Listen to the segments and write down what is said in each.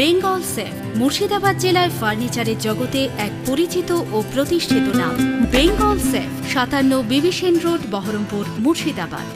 Bengal safe, Murshidabad জেলায় ফার্নিচারের জগতে এক পরিচিত ও প্রতিষ্ঠিত নাম। বেঙ্গল সেফ, সাতান্ন B B Sen road, Berhampore, Murshidabad.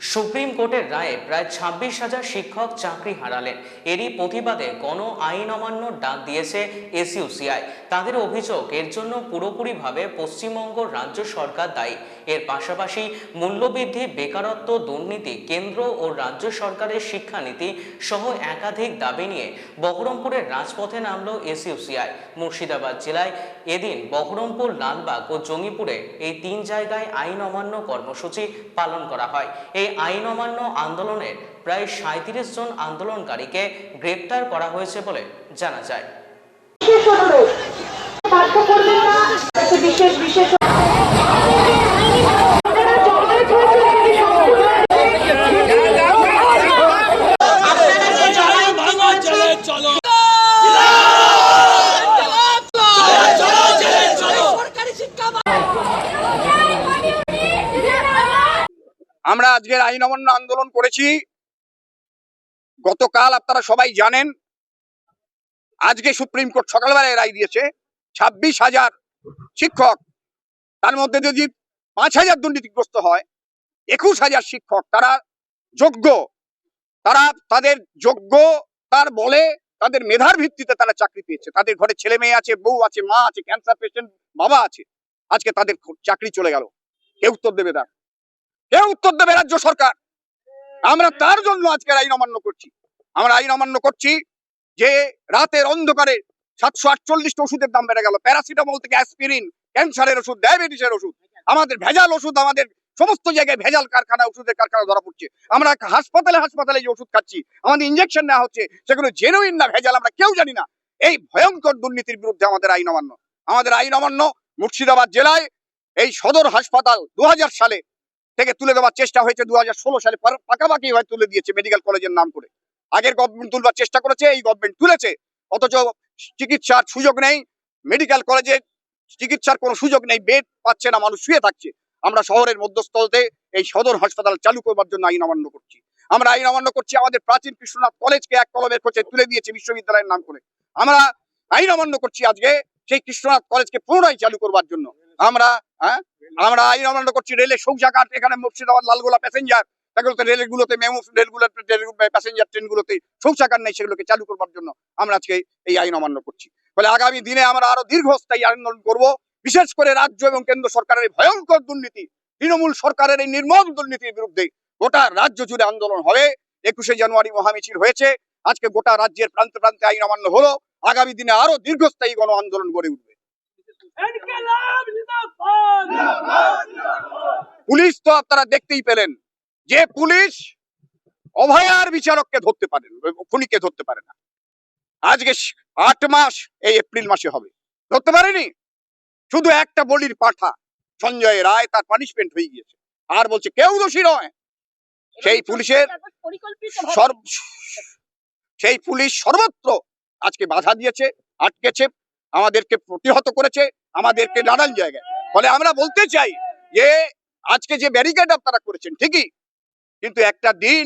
Supreme Court রায়ে প্রায় ছাব্বিশ হাজার শিক্ষক চাকরি হারালেন। এরই প্রতিবাদে গণ আইন অমান্যর ডাক দিয়েছে এসইউসিআই তাদের অভিযোগ এর জন্য পুরোপুরিভাবে পশ্চিমবঙ্গ রাজ্য সরকার দায়ী। এর পাশাপাশি মূল্যবৃদ্ধি, বেকারত্ব, দুর্নীতি, কেন্দ্র ও রাজ্য সরকারের শিক্ষানীতি সহ একাধিক দাবি নিয়ে বহরমপুরের রাজপথে নামল এসইউসিআই। মুর্শিদাবাদ জেলায় এদিন বহরমপুর, লালবাগ ও জঙ্গিপুরে এই তিন জায়গায় আইন অমান্য কর্মসূচি পালন করা হয়। এই আইন অমান্য আন্দোলনের প্রায় সাঁত্রিশ জন আন্দোলনকারীকে গ্রেপ্তার করা হয়েছে বলে জানা যায় বিশেষ অনুরোধ বাধ্য করবেন না একটি বিশেষ বিশেষ আপনারা জমায়েত হয়েছেন যদি সম্পূর্ণ আমরা আজকের আইন অমান্য আন্দোলন করেছি। গতকাল আপনারা সবাই জানেন, আজকে সুপ্রিম কোর্ট সকালবেলায় রায় দিয়েছে, ছাব্বিশ হাজার শিক্ষক। তার মধ্যে যদি পাঁচ হাজার দুর্নীতিগ্রস্ত হয়, একুশ হাজার শিক্ষক, তারা যোগ্য। তারা তাদের যোগ্য, তার বলে তাদের মেধার ভিত্তিতে তারা চাকরি পেয়েছে। তাদের ঘরে ছেলে মেয়ে আছে, বউ আছে, মা আছে ক্যান্সার পেশেন্ট বাবা আছে। আজকে তাদের চাকরি চলে গেল। কে উত্তর দেবে তার কে উত্তর দেবে রাজ্য সরকার। আমরা তার জন্য আজকের আইন অমান্য করছি। আমরা আইন অমান্য করছি যে রাতের অন্ধকারে সাতশো আটচল্লিশটা ওষুধের দাম বেড়ে গেল। প্যারাসিটামল থেকে অ্যাসপিরিন, ক্যান্সারের ওষুধ, ডায়াবেটিসের ওষুধ, আমাদের ভেজাল ওষুধ, আমাদের সমস্ত জায়গায় ভেজাল কারখানা, ওষুধের কারখানা ধরা পড়ছে। আমরা হাসপাতালে হাসপাতালে যে ওষুধ খাচ্ছি, আমাদের ইঞ্জেকশন নেওয়া হচ্ছে, সেগুলো জেনুইন না ভেজাল আমরা কেউ জানি না। এই ভয়ঙ্কর দুর্নীতির বিরুদ্ধে আমাদের আইন অমান্য। আমাদের আইন অমান্য মুর্শিদাবাদ জেলায় এই সদর হাসপাতাল দু হাজার সালে থেকে তুলে দেওয়ার চেষ্টা হয়েছে দু সালে। পাকাপাকি হয়ে তুলে দিয়েছে মেডিকেল কলেজের নাম করে। আগের গভর্নমেন্ট তুলবার চেষ্টা করেছে, এই গভর্নমেন্ট তুলেছে। অথচ চিকিৎসার সুযোগ নেই মেডিকেল কলেজে চিকিৎসার কোনো সুযোগ নেই বেড পাচ্ছে না, মানুষ শুয়ে থাকছে। আমরা শহরের মধ্যস্থলতে এই সদর হাসপাতাল চালু করবার জন্য আইন অমান্য করছি। আমরা আইন অমান্য করছি, আমাদের প্রাচীন কৃষ্ণনাথ কলেজকে এক কলমের কোচে তুলে দিয়েছে বিশ্ববিদ্যালয়ের নাম করে। আমরা আইন অমান্য করছি আজকে, সেই কৃষ্ণনাথ কলেজকে পুনরায় চালু করবার জন্য। আমরা আমরা অমান্য করছি রেলের এখানে মুর্শিদাবাদ, লালগোলা প্যাসেঞ্জার সেগুলোতে মেমো প্যাসেঞ্জার ট্রেনগুলোতে নেই সেগুলোকে চালু করবার জন্য আমরা আজকে এই আইন অমান্য করছি। ফলে আগামী দিনে আমরা আরও দীর্ঘস্থায়ী আন্দোলন করব। বিশেষ করে রাজ্য এবং কেন্দ্র সরকারের এই ভয়ঙ্কর দুর্নীতি, তৃণমূল সরকারের এই নির্মম দুর্নীতির বিরুদ্ধে গোটা রাজ্য জুড়ে আন্দোলন হবে। একুশে জানুয়ারি মহামিছিল হয়েছে। আজকে গোটা রাজ্যের প্রান্তে প্রান্তে আইন অমান্য হলো। আগামী দিনে আরও দীর্ঘস্থায়ী গণ আন্দোলন গড়ে উঠবে। পুলিশ তো আপনারা দেখতেই পেলেন যে পুলিশ অভয়ার বিচারককে ধরতে পারেন খুনিকে ধরতে পারে না। আজকে আট মাস এই এপ্রিল মাসে হবে। ধরতে পারেনি? শুধু একটা বলির পাঠা, সঞ্জয় রায় তার পানিশমেন্ট হয়ে গিয়েছে। আর বলছে, কেউ দোষী নয়। সেই পুলিশের সেই পুলিশ সর্বত্র আজকে বাধা দিয়েছে, আটকেছে। আমাদেরকে প্রতিহত করেছে, আমাদেরকে নানান জায়গায়। ফলে আমরা বলতে চাই যে, আজকে যে ব্যারিকেড আপনারা করেছেন, ঠিকই। কিন্তু একটা দিন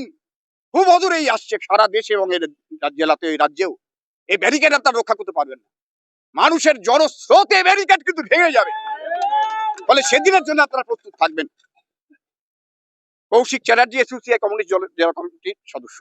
খুব অদূরেই আসছে সারা দেশে এবং এর জেলাতে, এই রাজ্যেও। এই ব্যারিকেড আপনারা রক্ষা করতে পারবেন না। মানুষের জনস্রোতে ব্যারিকেড কিন্তু ভেঙে যাবে। ফলে সেদিনের জন্য আপনারা প্রস্তুত থাকবেন। কৌশিক চ্যাটার্জি এসোসিয়েট কমিউনিস্ট জেলা কমিটির সদস্য।